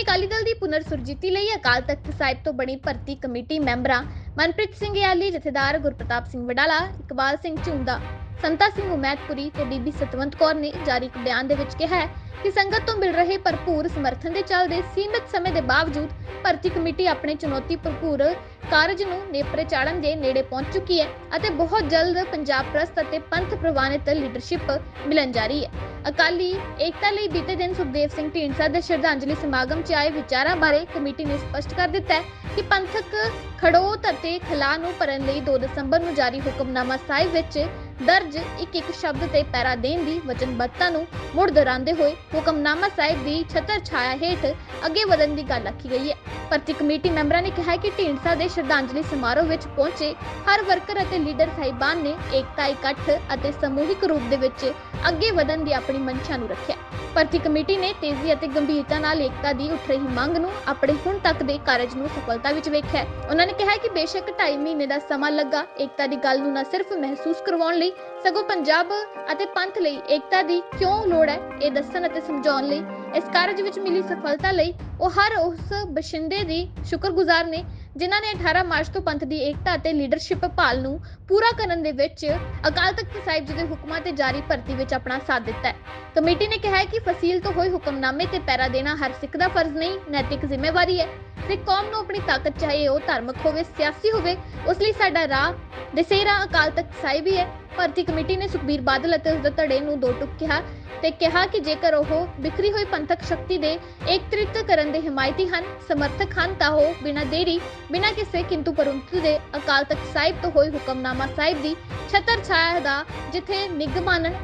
ਸ਼੍ਰੋਮਣੀ ਅਕਾਲੀ ਦਲ ਦੀ ਪੁਨਰ ਸੁਰਜੀਤੀ ਲਈ ਅਕਾਲ ਤਖਤ ਸਾਹਿਬ ਤੋਂ ਬਣੀ ਭਰਤੀ ਕਮੇਟੀ ਮੈਂਬਰਾਂ ਮਨਪ੍ਰੀਤ ਸਿੰਘ ਯਾਲੀ, ਜਥੇਦਾਰ ਗੁਰਪ੍ਰਤਾਪ ਸਿੰਘ ਵਡਾਲਾ, ਇਕਬਾਲ ਸਿੰਘ ਝੁੰਦਾ, ਸੰਤਾ ਸਿੰਘ ਉਮੈਦਪੁਰੀ ਤੇ ਬੀਬੀ ਸਤਵੰਤ ਕੌਰ ਨੇ ਜਾਰੀ ਇੱਕ ਬਿਆਨ ਦੇ ਵਿੱਚ ਕਿਹਾ ਹੈ ਕਿ ਸੰਗਤ ਤੋਂ ਮਿਲ ਰਹੇ ਭਰਪੂਰ ਸਮਰਥਨ ਦੇ ਚੱਲਦੇ ਸੀਮਿਤ ਸਮੇਂ ਦੇ ਬਾਵਜੂਦ ਭਰਤੀ ਕਮੇਟੀ ਆਪਣੇ ਚੁਣੌਤੀ ਭਰਪੂਰ ਕਾਰਜ ਨੂੰ ਨੇਪਰੇ ਚਾੜਨ ਦੇ ਨੇੜੇ ਪਹੁੰਚ ਚੁੱਕੀ ਹੈ ਅਤੇ ਬਹੁਤ ਜਲਦ ਪੰਜਾਬ ਪ੍ਰਸਤ ਅਤੇ ਪੰਥ ਪ੍ਰਵਾਨਿਤ ਲੀਡਰਸ਼ਿਪ ਮਿਲਣ ਜਾ ਰਹੀ ਹੈ। ਅਕਾਲੀ ਏਕਤਾ ਲਈ ਬੀਤੇ ਦਿਨ ਸੁਖਦੇਵ ਸਿੰਘ ਢੀਂਡਸਾ ਦੇ ਸ਼ਰਧਾਂਜਲੀ ਸਮਾਗਮ 'ਚ ਆਏ ਵਿਚਾਰਾਂ ਬਾਰੇ ਕਮੇਟੀ ਨੇ ਸਪਸ਼ਟ ਕਰ ਦਿੱਤਾ ਹੈ ਕਿ ਪੰਥਕ ਖੜੋਤ ਅਤੇ ਖਲਾ ਨੂੰ ਭਰਨ ਲਈ 2 ਦਸੰਬਰ ਨੂੰ ਜਾਰੀ ਹੁਕਮਨਾਮਾ ਸਾਹਿਬ ਵਿੱਚ ਦਰਜ ਇੱਕ ਇੱਕ ਸ਼ਬਦ ਤੇ ਪੈਰਾ ਦੇਣ ਦੀ ਵਚਨਬੱਧਤਾ ਨੂੰ ਮੁੜ ਦੁਹਰਾਉਂਦੇ ਹੋਏ ਹੁਕਮਨਾਮਾ ਸਾਹਿਬ ਦੀ ਛਤਰ ਛਾਇਆ ਹੇਠ ਅੱਗੇ ਵਧਣ ਦੀ ਗੱਲ ਆਖੀ ਗਈ ਹੈ। ਭਰਤੀ ਕਮੇਟੀ ਮੈਂਬਰਾਂ ਨੇ ਕਿਹਾ ਕਿ ਢੀਂਡਸਾ ਦੇ ਸ਼ਰਧਾਂਜਲੀ ਸਮਾਰੋਹ ਵਿੱਚ ਪਹੁੰਚੇ ਹਰ ਵਰਕਰ ਅਤੇ ਲੀਡਰ ਸਾਹਿਬਾਨ ਨੇ ਏਕਤਾ ਇਕੱਠ ਅਤੇ ਸਮੂਹਿਕ ਰੂਪ ਦੇ ਵਿੱਚ ਅੱਗੇ ਵਧਣ ਦੀ ਆਪਣੀ ਮਨਸ਼ਾ ਨੂੰ ਰੱਖਿਆ। ਭਰਤੀ ਕਮੇਟੀ ਨੇ ਤੇਜ਼ੀ ਅਤੇ ਗੰਭੀਰਤਾ ਨਾਲ ਏਕਤਾ ਦੀ ਉੱਠ ਰਹੀ ਮੰਗ ਨੂੰ ਆਪਣੇ ਹੁਣ ਤੱਕ ਦੇ ਕਾਰਜ ਨੂੰ ਸਫਲਤਾ ਵਿੱਚ ਵੇਖਿਆ ਉਹਨਾਂ ਨੇ ਕਿਹਾ ਕਿ ਬੇਸ਼ੱਕ 2.5 ਮਹੀਨੇ ਦਾ ਸਮਾਂ ਲੱਗਾ ਏਕਤਾ ਦੀ ਗੱਲ ਨੂੰ ਨਾ ਸਿਰਫ ਮਹਿਸੂਸ ਕਰਵਾਉਣ ਲਈ, ਸਗੋਂ ਪੰਜਾਬ ਅਤੇ ਪੰਥ ਲਈ ਏਕਤਾ ਦੀ ਕਿਉਂ ਲੋੜ ਹੈ ਇਹ ਦੱਸਣ ਅਤੇ ਸਮਝਾਉਣ ਲਈ ਇਸ ਕਾਰਜ ਵਿੱਚ ਮਿਲੀ ਸਫਲਤਾ ਲਈ ਉਹ ਹਰ ਉਸ ਬਸ਼ਿੰਦੇ ਦੀ ਸ਼ੁਕਰਗੁਜ਼ਾਰ ਨੇ ਜਿਨ੍ਹਾਂ ਨੇ 18 ਮਾਰਚ ਤੋਂ ਪੰਥ ਦੀ ਏਕਤਾ ਅਤੇ ਲੀਡਰਸ਼ਿਪ ਭਾਲ ਨੂੰ ਪੂਰਾ ਕਰਨ ਦੇ ਵਿੱਚ ਅਕਾਲ ਤਖਤ ਸਾਹਿਬ ਜੀ ਦੇ ਹੁਕਮਾਂ ਤੇ ਜਾਰੀ ਭਰਤੀ ਵਿੱਚ ਆਪਣਾ ਸਾਥ ਦਿੱਤਾ ਹੈ। ਕਮੇਟੀ ਨੇ ਕਿਹਾ ਹੈ ਕਿ ਫਸੀਲ ਤੋਂ ਹੋਏ ਹੁਕਮਨਾਮੇ ਤੇ ਪੈਰਾ ਦੇਣਾ ਹਰ ਸਿੱਖ ਦਾ ਫਰਜ਼ ਨਹੀਂ, ਨੈਤਿਕ ਜ਼ਿੰਮੇਵਾਰੀ ਹੈ। ਸਿੱਖ ਕੌਮ ਨੂੰ ਆਪਣੀ ਤਾਕਤ ਚਾਹੇ ਉਹ ਧਾਰਮਿਕ ਹੋਵੇ, ਸਿਆਸੀ ਹੋਵੇ, ਉਸ ਲਈ ਸਾਡਾ ਰਾਹ ਦਸੇਰਾ ਅਕਾਲ ਤਖਤ ਸਾਹਿਬ ਹੀ ਹੈ। ਭਰਤੀ ਕਮੇਟੀ ਨੇ ਸੁਖਬੀਰ ਬਾਦਲ ਅਤੇ ਉਸ ਦੇ ਧੜੇ ਨੂੰ ਦੋ ਟੁਕ ਕਿਹਾ ਤੇ ਕਿਹਾ ਕਿ ਜੇਕਰ ਉਹ ਬਿਖਰੀ ਹੋਈ ਪੰਥਕ ਸ਼ਕਤੀ ਦੇ ਏਕਤ੍ਰਿਤ ਕਰਨ ਦੇ ਹਮਾਇਤੀ ਹਨ, ਸਮਰਥਕ ਹਨ, ਤਾਂ ਉਹ ਬਿਨਾਂ ਦੇਰੀ, ਬਿਨਾਂ ਕਿਸੇ ਕਿੰਤੂ ਪਰੰਤੂ ਦੇ ਅਕਾਲ ਤਖਤ ਸਾਹਿਬ ਤੋਂ ਹੋਈ ਹੁਕਮਨਾਮਾ ਸਾਹਿਬ ਦੀ ਛਤਰ ਛਾਇਆ ਦਾ ਜਿੱਥੇ ਨਿੱਘ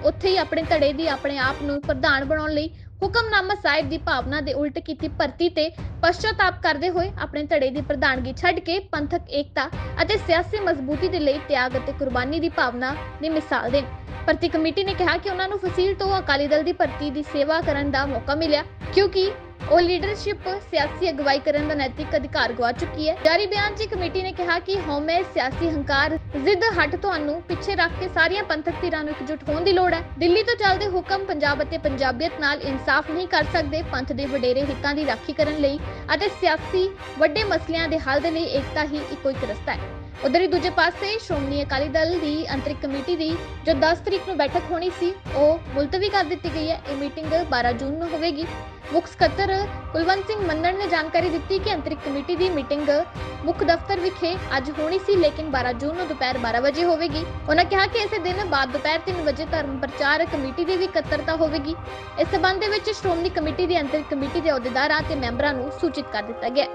ਉੱਥੇ ਹੀ ਆਪਣੇ ਧੜੇ ਦੀ ਆਪਣੇ ਆਪ ਨੂੰ ਪ੍ਰਧਾਨ ਬਣਾਉਣ ਲਈ ਹੁਕਮਨਾਮਾ ਸਾਹਿਬ ਦੀ ਭਾਵਨਾ ਦੇ ਉਲਟ ਕੀਤੀ ਭਰਤੀ ਤੇ ਪਛਤਾਪ ਕਰਦੇ ਹੋਏ ਆਪਣੇ ਧੜੇ ਦੀ ਪ੍ਰਧਾਨਗੀ ਛੱਡ ਕੇ ਪੰਥਕ ਏਕਤਾ ਅਤੇ ਸਿਆਸੀ ਮਜ਼ਬੂਤੀ ਦੇ ਲਈ ਤਿਆਗ ਅਤੇ ਕੁਰਬਾਨੀ ਦੀ ਭਾਵਨਾ ਦੀ ਮਿਸਾਲ ਦੇਣ। ਭਰਤੀ ਕਮੇਟੀ ਨੇ ਕਿਹਾ ਕਿ ਉਹਨਾਂ ਨੂੰ ਫਸੀਲ ਤੋਂ ਅਕਾਲੀ ਦਲ ਦੀ ਭਰਤੀ ਦੀ ਸੇਵਾ ਕਰਨ ਦਾ ਮੌਕਾ ਮਿਲਿਆ, ਕਿਉਂਕਿ ਉਹ ਲੀਡਰਸ਼ਿਪ ਸਿਆਸੀ ਅਗਵਾਈ ਕਰਨ ਦਾ ਨੈਤਿਕ ਅਧਿਕਾਰ ਗਵਾ ਚੁੱਕੀ ਹੈ। ਜਾਰੀ ਬਿਆਨ 'ਚ ਕਮੇਟੀ ਨੇ ਕਿਹਾ ਕਿ ਹਉਮੈ ਸਿਆਸੀ ਹੰਕਾਰ ਜ਼ਿੱਦ ਹਟ ਤੁਹਾਨੂੰ ਪਿੱਛੇ ਰੱਖ ਕੇ ਸਾਰੀਆਂ ਪੰਥਕ ਧਿਰਾਂ ਨੂੰ ਇਕਜੁੱਟ ਹੋਣ ਦੀ ਲੋੜ ਹੈ। ਦਿੱਲੀ ਤੋਂ ਚੱਲਦੇ ਹੁਕਮ ਪੰਜਾਬ ਅਤੇ ਪੰਜਾਬੀਅਤ ਨਾਲ ਇਨਸਾਫ ਨਹੀਂ ਕਰ ਸਕਦੇ। ਪੰਥ ਦੇ ਵਡੇਰੇ ਹਿੱਤਾਂ ਦੀ ਰਾਖੀ ਕਰਨ ਲਈ ਅਤੇ ਸਿਆਸੀ ਵੱਡੇ ਮਸਲਿਆਂ ਦੇ ਹੱਲ ਦੇ ਲਈ ਏਕਤਾ ਹੀ ਇੱਕੋ ਇੱਕ ਰਸਤਾ ਹੈ। ਉਧਰ ਹੀ ਦੂਜੇ ਪਾਸੇ ਸ਼੍ਰੋਮਣੀ ਅਕਾਲੀ ਦਲ ਦੀ ਅੰਤਰਿਕ ਕਮੇਟੀ ਦੀ ਜੋ 10 ਤਰੀਕ ਨੂੰ ਬੈਠਕ ਹੋਣੀ ਸੀ, ਉਹ ਮੁਲਤਵੀ ਕਰ ਦਿੱਤੀ ਗਈ ਹੈ। ਇਹ ਮੀਟਿੰਗ 12 ਜੂਨ ਨੂੰ ਹੋਵੇਗੀ। ਮੁੱਖ ਸਕੱਤਰ ਕੁਲਵੰਤ ਸਿੰਘ ਮੰਨਣ ਨੇ ਜਾਣਕਾਰੀ ਦਿੱਤੀ ਕਿ ਅੰਤਰਿਕ ਕਮੇਟੀ ਦੀ ਮੀਟਿੰਗ ਮੁੱਖ ਦਫ਼ਤਰ ਵਿਖੇ ਅੱਜ ਹੋਣੀ ਸੀ, ਲੇਕਿਨ 12 ਜੂਨ ਨੂੰ ਦੁਪਹਿਰ 12 ਵਜੇ ਹੋਵੇਗੀ। ਉਹਨਾਂ ਕਿਹਾ ਕਿ ਇਸੇ ਦਿਨ ਬਾਅਦ ਦੁਪਹਿਰ 3 ਵਜੇ ਧਰਮ ਪ੍ਰਚਾਰ ਕਮੇਟੀ ਦੀ ਵੀ ਇਕੱਤਰਤਾ ਹੋਵੇਗੀ। ਇਸ ਸਬੰਧ ਦੇ ਵਿੱਚ ਸ਼੍ਰੋਮਣੀ ਕਮੇਟੀ ਦੀ ਅੰਤਰਿਕ ਕਮੇਟੀ ਦੇ ਅਹੁਦੇਦਾਰਾਂ ਤੇ ਮੈਂਬਰਾਂ ਨੂੰ ਸੂਚਿਤ ਕਰ ਦਿੱਤਾ ਗਿਆ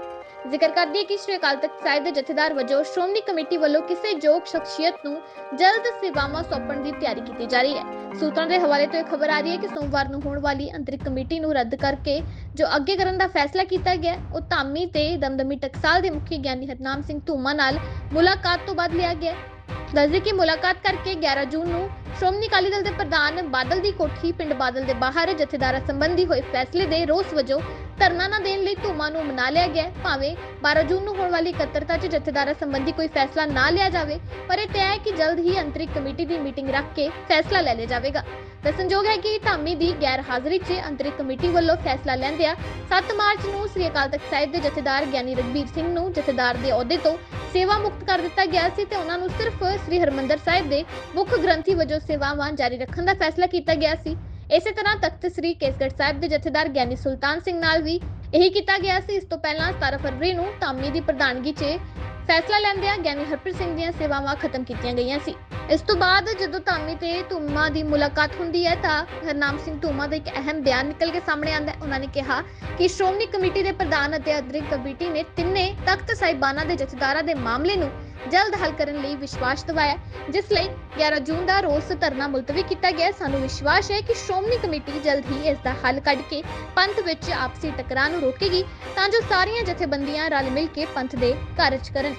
ਜ਼ਿਕਰ ਕਰਦੀ ਹੈ ਕਿ ਸ਼੍ਰੀ ਅਕਾਲ ਤਖਤ ਸਾਹਿਬ ਦੇ ਜਥੇਦਾਰ ਵਜੋਂ ਸ਼੍ਰੋਮਣੀ ਕਮੇਟੀ ਵੱਲੋਂ ਕਿਸੇ ਯੋਗ ਸ਼ਖਸੀਅਤ ਨੂੰ ਜਲਦ ਸੇਵਾਵਾਂ ਸੌਂਪਣ ਦੀ ਤਿਆਰੀ ਕੀਤੀ ਜਾ ਰਹੀ ਹੈ ਸੂਤਰਾਂ ਦੇ ਹਵਾਲੇ ਤੋਂ ਇਹ ਖਬਰ ਆ ਰਹੀ ਹੈ ਕਿ ਸੋਮਵਾਰ ਨੂੰ ਹੋਣ ਵਾਲੀ ਅੰਤਰਿਕ ਕਮੇਟੀ ਨੂੰ ਰੱਦ ਕਰਕੇ ਜੋ ਅੱਗੇ ਕਰਨ ਦਾ ਫੈਸਲਾ ਕੀਤਾ ਗਿਆ, ਉਹ ਧਾਮੀ ਤੇ ਦਮਦਮੀ ਟਕਸਾਲ ਦੇ ਮੁਖੀ ਗਿਆਨੀ ਹਰਨਾਮ ਸਿੰਘ ਧੂਮਾ ਨਾਲ ਮੁਲਾਕਾਤ ਤੋਂ ਬਾਅਦ ਲਿਆ ਗਿਆ ਹੈ। ਦੱਸਦੇ ਕਿ ਮੁਲਾਕਾਤ ਕਰਕੇ 11 ਜੂਨ ਨੂੰ ਸ਼੍ਰੋਮਣੀ ਅਕਾਲੀ ਦਲ ਦੇ ਪ੍ਰਧਾਨ ਬਾਦਲ ਦੀ ਕੋਠੀ ਪਿੰਡ ਬਾਦਲ ਦੇ ਬਾਹਰ ਜਥੇਦਾਰਾਂ ਸੰਬੰਧੀ ਹੋਏ ਫੈਸਲੇ ਦੇ ਰੋਸ ਵਜੋਂ ਧਰਨਾ ਨਾ ਦੇਣ ਲਈ ਧੂਮਾ ਨੂੰ ਮਨਾ ਲਿਆ ਗਿਆ ਹੈ। ਭਾਵੇਂ 12 ਜੂਨ ਨੂੰ ਹੋਣ ਵਾਲੀ ਇਕੱਤਰਤਾ 'ਚ ਜਥੇਦਾਰਾਂ ਸੰਬੰਧੀ ਕੋਈ ਫੈਸਲਾ ਨਾ ਲਿਆ ਜਾਵੇ, ਪਰ ਇਹ ਤੈਅ ਹੈ ਕਿ ਜਲਦ ਹੀ ਅੰਤਰਿਕ ਕਮੇਟੀ ਦੀ ਮੀਟਿੰਗ ਰੱਖ ਕੇ ਫੈਸਲਾ ਲੈ ਲਿਆ ਜਾਵੇਗਾ ਦੱਸਣਯੋਗ ਹੈ ਕਿ ਧਾਮੀ ਦੀ ਗੈਰ ਹਾਜ਼ਰੀ 'ਚ ਅੰਤਰਿਕ ਕਮੇਟੀ ਵੱਲੋਂ ਫੈਸਲਾ ਲੈਂਦਿਆਂ 7 ਮਾਰਚ ਨੂੰ ਸ੍ਰੀ ਅਕਾਲ ਤਖਤ ਸਾਹਿਬ ਦੇ ਜਥੇਦਾਰ ਗਿਆਨੀ ਰਗਬੀਰ ਸਿੰਘ ਨੂੰ ਜਥੇਦਾਰ ਦੇ ਅਹੁਦੇ ਤੋਂ ਸੇਵਾ ਮੁਕਤ ਕਰ ਦਿੱਤਾ ਗਿਆ ਸੀ ਤੇ ਉਹਨਾਂ ਨੂੰ ਸਿਰਫ ਸ੍ਰੀ ਹਰਮੰਦਰ ਸਾਹਿਬ ਦੇ ਮੁੱਖ ਗ੍ਰੰਥੀ ਵਜੋਂ ਸੇਵਾਵਾਂ ਜਾਰੀ ਰੱਖਣ ਦਾ ਫੈਸਲਾ ਕੀਤਾ ਗਿਆ ਸੀ। ਇਸੇ ਤਰ੍ਹਾਂ ਤਖਤ ਸ੍ਰੀ ਕੇਸਗੜ੍ਹ ਸਾਹਿਬ ਦੇ ਜਥੇਦਾਰ ਗਿਆਨੀ ਸੁਲਤਾਨ ਸਿੰਘ ਨਾਲ ਵੀ ਇਹੀ ਕੀਤਾ ਗਿਆ ਸੀ। ਇਸ ਤੋਂ ਪਹਿਲਾਂ 17 ਫਰਵਰੀ ਨੂੰ ਧਾਮੀ ਦੀ ਪ੍ਰਧਾਨਗੀ 'ਚ ਫੈਸਲਾ ਲੈਂਦਿਆਂ ਗਿਆਨੀ ਹਰਪ੍ਰੀਤ ਸਿੰਘ ਦੀਆਂ ਸੇਵਾਵਾਂ ਖਤਮ ਕੀਤੀਆਂ ਗਈਆਂ ਸੀ। ਇਸ ਤੋਂ ਬਾਅਦ ਜਦੋਂ ਧਾਮੀ ਤੇ ਧੂਮਾ ਦੀ ਮੁਲਾਕਾਤ ਹੁੰਦੀ ਹੈ ਤਾਂ ਹਰਨਾਮ ਸਿੰਘ ਧੂਮਾ ਦਾ ਇੱਕ ਅਹਿਮ ਬਿਆਨ ਨਿਕਲ ਕੇ ਸਾਹਮਣੇ ਆਉਂਦਾ ਹੈ। ਉਹਨਾਂ ਨੇ ਕਿਹਾ ਕਿ ਸ਼੍ਰੋਮਣੀ ਕਮੇਟੀ ਦੇ ਪ੍ਰਧਾਨ ਅਤੇ ਅੰਤਰਿਕ ਕਮੇਟੀ ਨੇ ਤਿੰਨੇ ਤਖਤ ਸਾਹਿਬਾਨਾਂ ਦੇ ਜਥੇਦਾਰਾਂ ਦੇ ਮਾਮਲੇ ਨੂੰ ਜਲਦ ਹੱਲ ਕਰਨ ਲਈ ਵਿਸ਼ਵਾਸ ਦਿਵਾਇਆ, ਜਿਸ ਲਈ 11 ਜੂਨ ਦਾ ਰੋਸ ਧਰਨਾ ਮੁਲਤਵੀ ਕੀਤਾ ਗਿਆ। ਸਾਨੂੰ ਵਿਸ਼ਵਾਸ ਹੈ ਕਿ ਸ਼੍ਰੋਮਣੀ ਕਮੇਟੀ ਜਲਦ ਹੀ ਇਸ ਦਾ ਹੱਲ ਕੱਢ ਕੇ ਪੰਥ ਵਿੱਚ ਆਪਸੀ ਟਕਰਾਅ ਨੂੰ ਰੋਕੇਗੀ, ਤਾਂ ਜੋ ਸਾਰੀਆਂ ਜਥੇਬੰਦੀਆਂ ਰਲ ਮਿਲ ਕੇ ਪੰਥ ਦੇ ਕਾਰਜ ਕਰਨ।